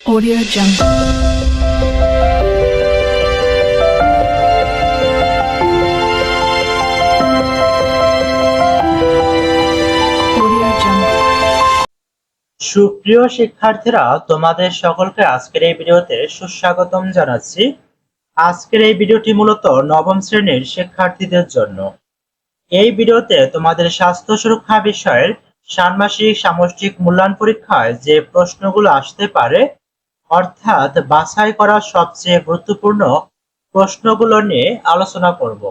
Audio Jungle. সুপ্রিয় শিক্ষার্থীরা, তোমাদের সকলকে আজকের এই ভিডিওতে সুস্বাগতম জানাচ্ছি। আজকের এই ভিডিওটি মূলত নবম শ্রেণির শিক্ষার্থীদের জন্য। এই ভিডিওতে তোমাদের স্বাস্থ্য সুরক্ষা বিষয়ের ষান্মাসিক সামষ্টিক মূল্যায়ন পরীক্ষায় যে প্রশ্নগুলো আসতে পারে অর্থাৎ বাছাই করা সবচেয়ে গুরুত্বপূর্ণ প্রশ্নগুলো নিয়ে আলোচনা করব।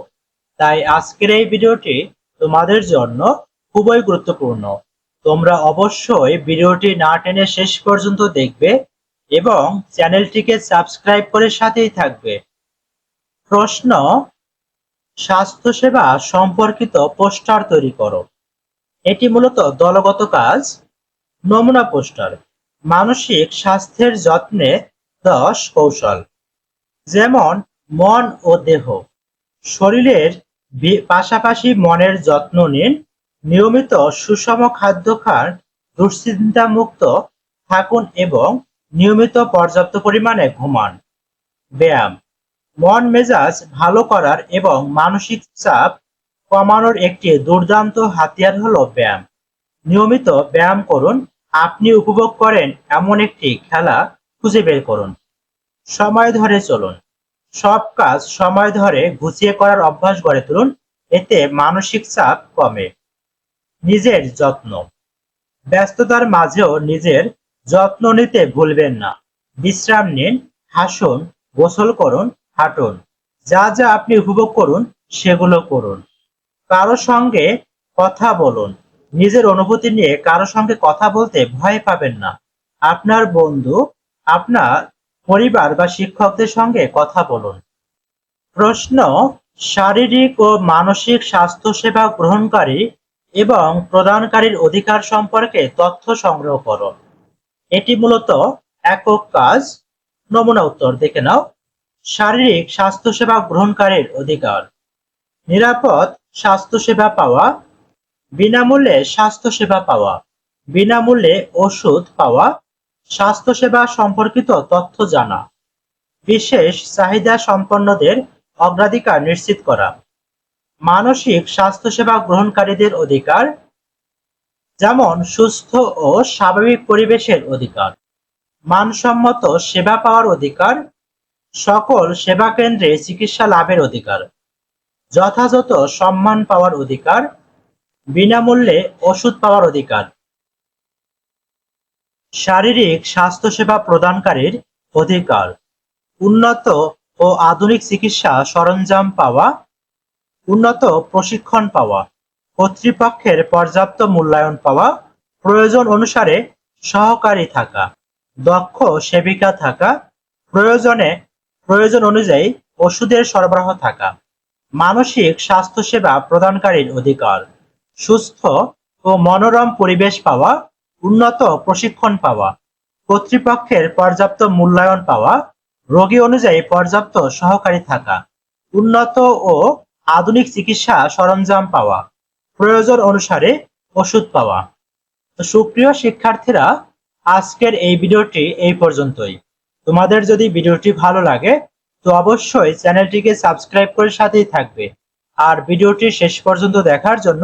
তাই আজকের এই ভিডিওটি তোমাদের জন্য খুবই গুরুত্বপূর্ণ। তোমরা অবশ্যই ভিডিওটি না টেনে শেষ পর্যন্ত দেখবে এবং চ্যানেলটিকে সাবস্ক্রাইব করে সাথেই থাকবে। প্রশ্ন, স্বাস্থ্যসেবা সম্পর্কিত পোস্টার তৈরি করো। এটি মূলত দলগত কাজ, নমুনা পোস্টার। মানসিক স্বাস্থ্যের যত্নে দশ কৌশল। যেমন, মন ও দেহ। শরীরের পাশাপাশি মনের যত্ন নিন। নিয়মিত সুষম খাদ্য খান। দুশ্চিন্তা মুক্ত থাকুন এবং নিয়মিত পর্যাপ্ত পরিমাণে ঘুমান। ব্যায়াম। মন মেজাজ ভালো করার এবং মানসিক চাপ কমানোর একটি দুর্দান্ত হাতিয়ার হলো ব্যায়াম। নিয়মিত ব্যায়াম করুন আপনি উপভোগ করেন এমন একটি খেলা খুঁজে বের করুন। সময় ধরে চলুন। সব কাজ সময় ধরে গুছিয়ে করার অভ্যাস গড়ে তুলুন, এতে মানসিক চাপ কমে। নিজের যত্ন। ব্যস্ততার মাঝেও নিজের যত্ন নিতে ভুলবেন না। বিশ্রাম নিন, হাসুন, গোসল করুন, হাঁটুন। যা যা আপনি উপভোগ করুন, সেগুলো করুন। কারও সঙ্গে কথা বলুন। নিজের অনুভূতি নিয়ে কারও সঙ্গে কথা বলতে ভয় পাবেন না। আপনার বন্ধু, আপনার পরিবার বা শিক্ষকদের সঙ্গে কথা বলুন। প্রশ্ন, শারীরিক ও মানসিক স্বাস্থ্য সেবা গ্রহণকারী এবং প্রদানকারীর অধিকার সম্পর্কে তথ্য সংগ্রহ করো এটি মূলত একক কাজ। নমুনা উত্তর দেখে নাও। শারীরিক স্বাস্থ্যসেবা গ্রহণকারীর অধিকার। নিরাপদ স্বাস্থ্যসেবা পাওয়া বিনামূল্যে স্বাস্থ্যসেবা পাওয়া। বিনামূল্যে ওষুধ পাওয়া। স্বাস্থ্যসেবা সম্পর্কিত তথ্য জানা। বিশেষ চাহিদা সম্পন্নদের অগ্রাধিকার নিশ্চিত করা। মানসিক স্বাস্থ্যসেবা গ্রহণকারীদের অধিকার, যেমন সুস্থ ও স্বাভাবিক পরিবেশের অধিকার, মানসম্মত সেবা পাওয়ার অধিকার, সকল সেবা কেন্দ্রে চিকিৎসা লাভের অধিকার, যথাযথ সম্মান পাওয়ার অধিকার বিনামূল্যে ওষুধ পাওয়ার অধিকার। শারীরিক স্বাস্থ্যসেবা প্রদানকারীর অধিকার। উন্নত ও আধুনিক চিকিৎসা সরঞ্জাম পাওয়া। উন্নত প্রশিক্ষণ পাওয়া। কর্তৃপক্ষের পর্যাপ্ত মূল্যায়ন পাওয়া। প্রয়োজন অনুসারে সহকারী থাকা। দক্ষ সেবিকা থাকা। প্রয়োজনে, প্রয়োজন অনুযায়ী ওষুধের সরবরাহ থাকা। মানসিক স্বাস্থ্যসেবা প্রদানকারীর অধিকার। সুস্থ ও মনোরম পরিবেশ পাওয়া, উন্নত প্রশিক্ষণ পাওয়া, কর্তৃপক্ষের পর্যাপ্ত মূল্যায়ন পাওয়া, রোগী অনুযায়ী পর্যাপ্ত সহকারী থাকা, উন্নত ও আধুনিক চিকিৎসা সরঞ্জাম পাওয়া, প্রয়োজন অনুসারে ওষুধ পাওয়া। তো সুপ্রিয় শিক্ষার্থীরা, আজকের এই ভিডিওটি এই পর্যন্তই। তোমাদের যদি ভিডিওটি ভালো লাগে, তো অবশ্যই চ্যানেলটিকে সাবস্ক্রাইব করে সাথেই থাকবে। আর ভিডিওটি শেষ পর্যন্ত দেখার জন্য